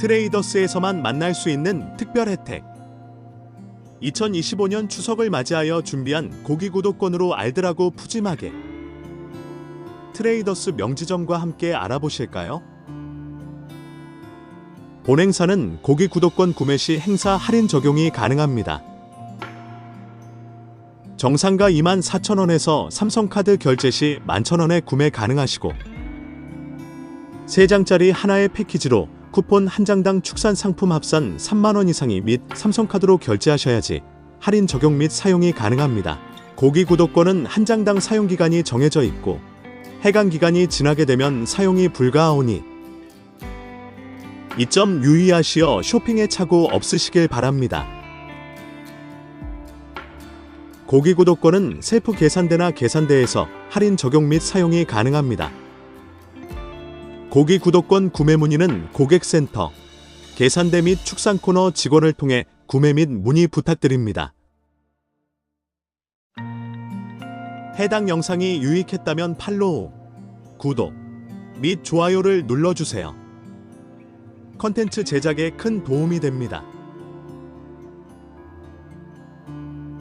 트레이더스에서만 만날 수 있는 특별 혜택. 2025년 추석을 맞이하여 준비한 고기 구독권으로 알뜰하고 푸짐하게. 트레이더스 명지점과 함께 알아보실까요? 본행사는 고기 구독권 구매 시 행사 할인 적용이 가능합니다. 정상가 2만 4천원에서 삼성카드 결제 시 11,000원에 구매 가능하시고 3장짜리 하나의 패키지로 쿠폰 한 장당 축산 상품 합산 3만원 이상이 및 삼성카드로 결제하셔야지 할인 적용 및 사용이 가능합니다. 고기 구독권은 한 장당 사용 기간이 정해져 있고 해당 기간이 지나게 되면 사용이 불가하오니 이 점 유의하시어 쇼핑에 착오 없으시길 바랍니다. 고기 구독권은 셀프 계산대나 계산대에서 할인 적용 및 사용이 가능합니다. 고기 구독권 구매 문의는 고객센터, 계산대 및 축산 코너 직원을 통해 구매 및 문의 부탁드립니다. 해당 영상이 유익했다면 팔로우, 구독 및 좋아요를 눌러주세요. 컨텐츠 제작에 큰 도움이 됩니다.